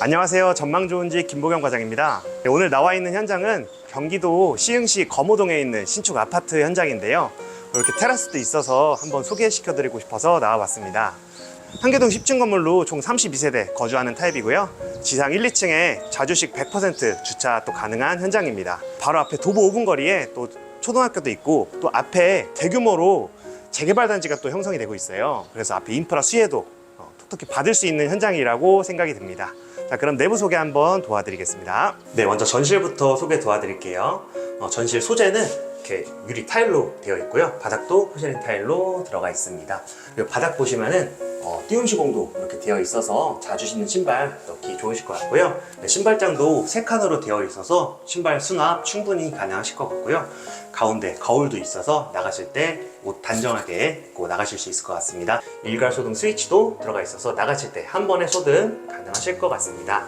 안녕하세요. 전망 좋은 집 김보경 과장입니다. 네, 오늘 나와 있는 현장은 경기도 시흥시 거모동에 있는 신축 아파트 현장인데요. 이렇게 테라스도 있어서 한번 소개시켜 드리고 싶어서 나와봤습니다. 한계동 10층 건물로 총 32세대 거주하는 타입이고요. 지상 1, 2층에 자주식 100% 주차 또 가능한 현장입니다. 바로 앞에 도보 5분 거리에 또 초등학교도 있고 또 앞에 대규모로 재개발 단지가 또 형성이 되고 있어요. 그래서 앞에 인프라 수혜도 어, 톡톡히 받을 수 있는 현장이라고 생각이 듭니다. 자, 그럼 내부 소개 한번 도와드리겠습니다. 네, 먼저 전실부터 소개 도와드릴게요. 어, 전실 소재는 이렇게 유리 타일로 되어 있고요. 바닥도 포르셀린 타일로 들어가 있습니다. 그리고 바닥 보시면은 어, 띄움 시공도 이렇게 되어 있어서 자주 신는 신발 좋으실 것 같고요. 네, 신발장도 세 칸으로 되어 있어서 신발 수납 충분히 가능하실 것 같고요. 가운데 거울도 있어서 나가실 때 옷 단정하게 입고 나가실 수 있을 것 같습니다. 일괄 소등 스위치도 들어가 있어서 나가실 때 한 번에 소등 가능하실 것 같습니다.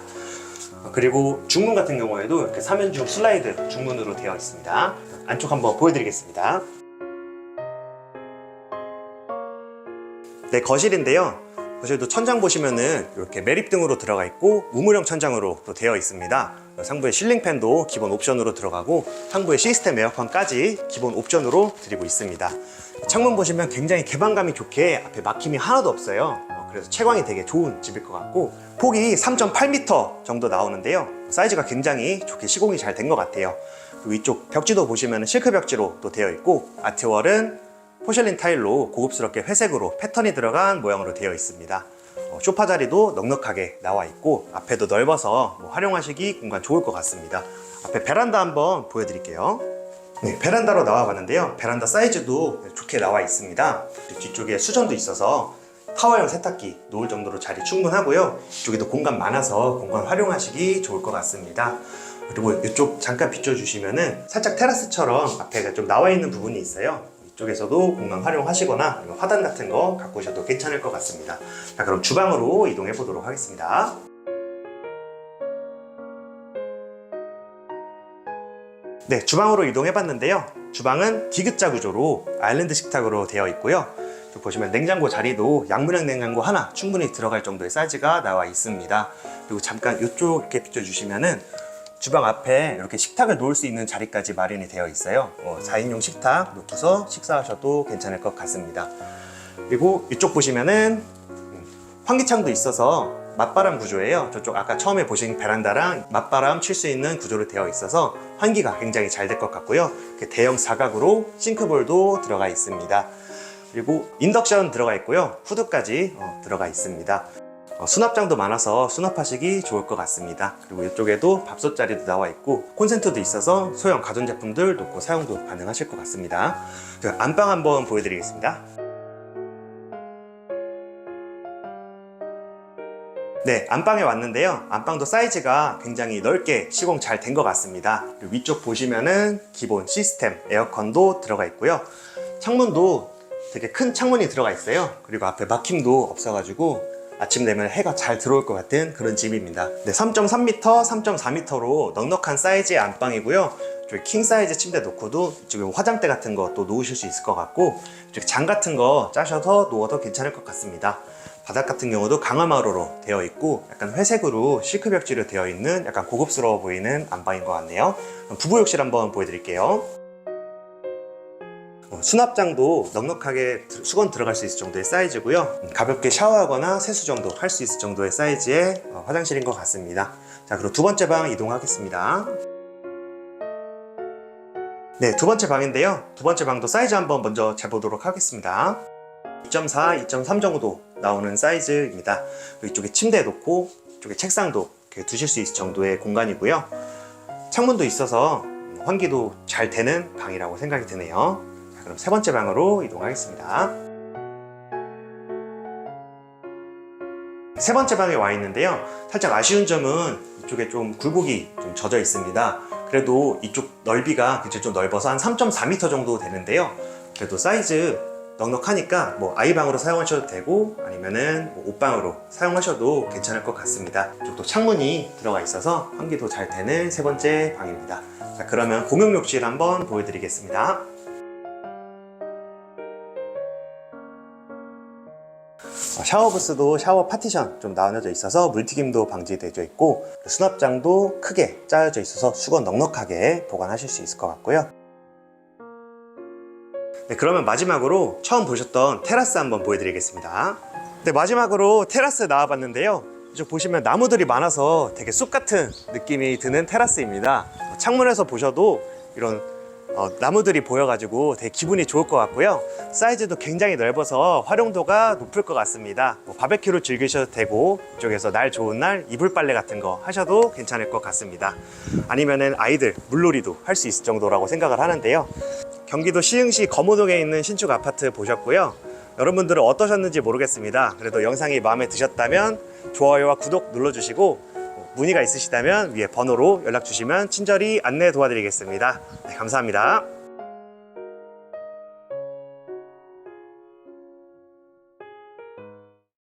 어, 그리고 중문 같은 경우에도 이렇게 3연중 슬라이드 중문으로 되어 있습니다. 안쪽 한번 보여드리겠습니다. 네, 거실인데요. 거실도 천장 보시면은 이렇게 매립등으로 들어가 있고 우물형 천장으로 또 되어 있습니다. 상부에 실링팬도 기본 옵션으로 들어가고 상부에 시스템 에어컨까지 기본 옵션으로 드리고 있습니다. 창문 보시면 굉장히 개방감이 좋게 앞에 막힘이 하나도 없어요. 어, 그래서 채광이 되게 좋은 집일 것 같고 폭이 3.8m 정도 나오는데요. 사이즈가 굉장히 좋게 시공이 잘 된 것 같아요. 그리고 이쪽 벽지도 보시면 실크 벽지로 또 되어 있고 아트월은 포셜린 타일로 고급스럽게 회색으로 패턴이 들어간 모양으로 되어 있습니다. 어, 소파 자리도 넉넉하게 나와 있고 앞에도 넓어서 뭐 활용하시기 공간 좋을 것 같습니다. 앞에 베란다 한번 보여드릴게요. 네, 베란다로 나와 봤는데요. 베란다 사이즈도 좋게 나와 있습니다. 뒤쪽에 수전도 있어서 타워형 세탁기 놓을 정도로 자리 충분하고요. 이쪽에도 공간 많아서 공간 활용하시기 좋을 것 같습니다. 그리고 이쪽 잠깐 비춰주시면은 살짝 테라스처럼 앞에가 좀 나와 있는 부분이 있어요. 이쪽에서도 공간 활용하시거나 화단 같은 거 갖고 오셔도 괜찮을 것 같습니다. 자, 그럼 주방으로 이동해 보도록 하겠습니다. 네, 주방으로 이동해 봤는데요. 주방은 디귿자 구조로 아일랜드 식탁으로 되어 있고요. 또 보시면 냉장고 자리도 양문형 냉장고 하나 충분히 들어갈 정도의 사이즈가 나와 있습니다. 그리고 잠깐 이쪽 이렇게 비춰주시면은 주방 앞에 이렇게 식탁을 놓을 수 있는 자리까지 마련이 되어 있어요. 어, 4인용 식탁 놓고서 식사하셔도 괜찮을 것 같습니다. 그리고 이쪽 보시면은 음, 환기창도 있어서 맞바람 구조예요. 저쪽 아까 처음에 보신 베란다랑 맞바람 칠 수 있는 구조로 되어 있어서 환기가 굉장히 잘 될 것 같고요. 대형 사각으로 싱크볼도 들어가 있습니다. 그리고 인덕션 들어가 있고요. 후드까지 어, 들어가 있습니다. 어, 수납장도 많아서 수납하시기 좋을 것 같습니다. 그리고 이쪽에도 밥솥 자리도 나와 있고 콘센트도 있어서 소형 가전제품들 놓고 사용도 가능하실 것 같습니다. 그 안방 한번 보여드리겠습니다. 네, 안방에 왔는데요. 안방도 사이즈가 굉장히 넓게 시공 잘 된 것 같습니다. 위쪽 보시면은 기본 시스템 에어컨도 들어가 있고요. 창문도 되게 큰 창문이 들어가 있어요. 그리고 앞에 막힘도 없어가지고 아침 되면 해가 잘 들어올 것 같은 그런 집입니다. 네, 3.3m, 3.4m로 넉넉한 사이즈의 안방이고요. 저기 킹 사이즈 침대 놓고도 이쪽에 화장대 같은 거 또 놓으실 수 있을 것 같고 장 같은 거 짜셔서 놓아도 괜찮을 것 같습니다. 바닥 같은 경우도 강화마루로 되어 있고 약간 회색으로 시크 벽지로 되어 있는 약간 고급스러워 보이는 안방인 것 같네요. 그럼 부부 욕실 한번 보여드릴게요. 어, 수납장도 넉넉하게 들- 수건 들어갈 수 있을 정도의 사이즈고요. 음, 가볍게 샤워하거나 세수 정도 할 수 있을 정도의 사이즈의 어, 화장실인 것 같습니다. 자, 그리고 두 번째 방 이동하겠습니다. 네, 두 번째 방인데요. 두 번째 방도 사이즈 한번 먼저 재보도록 하겠습니다. 2.4, 2.3 정도 나오는 사이즈입니다. 이쪽에 침대 놓고 이쪽에 책상도 두실 수 있을 정도의 공간이고요. 창문도 있어서 음, 환기도 잘 되는 방이라고 생각이 드네요. 자, 그럼 세 번째 방으로 이동하겠습니다. 세 번째 방에 와 있는데요. 살짝 아쉬운 점은 이쪽에 좀 굴곡이 좀 젖어 있습니다. 그래도 이쪽 넓이가 굉장히 좀 넓어서 한 3.4m 정도 되는데요. 그래도 사이즈 넉넉하니까 뭐 아이방으로 사용하셔도 되고 아니면은 뭐 옷방으로 사용하셔도 괜찮을 것 같습니다. 이쪽도 창문이 들어가 있어서 환기도 잘 되는 세 번째 방입니다. 자, 그러면 공용 욕실 한번 보여드리겠습니다. 샤워 부스도 샤워 파티션 좀 나눠져 있어서 물튀김도 방지되어 있고 수납장도 크게 짜여져 있어서 수건 넉넉하게 보관하실 수 있을 것 같고요. 네, 그러면 마지막으로 처음 보셨던 테라스 한번 보여드리겠습니다. 네, 마지막으로 테라스 나와봤는데요. 이쪽 보시면 나무들이 많아서 되게 숲 같은 느낌이 드는 테라스입니다. 창문에서 보셔도 이런 어, 나무들이 보여가지고 되게 기분이 좋을 것 같고요. 사이즈도 굉장히 넓어서 활용도가 높을 것 같습니다. 뭐 바베큐를 즐기셔도 되고 이쪽에서 날 좋은 날 이불 빨래 같은 거 하셔도 괜찮을 것 같습니다. 아니면은 아이들 물놀이도 할 수 있을 정도라고 생각을 하는데요. 경기도 시흥시 거모동에 있는 신축 아파트 보셨고요. 여러분들은 어떠셨는지 모르겠습니다. 그래도 영상이 마음에 드셨다면 좋아요와 구독 눌러주시고 문의가 있으시다면 위에 번호로 연락 주시면 친절히 안내 도와드리겠습니다. 네, 감사합니다.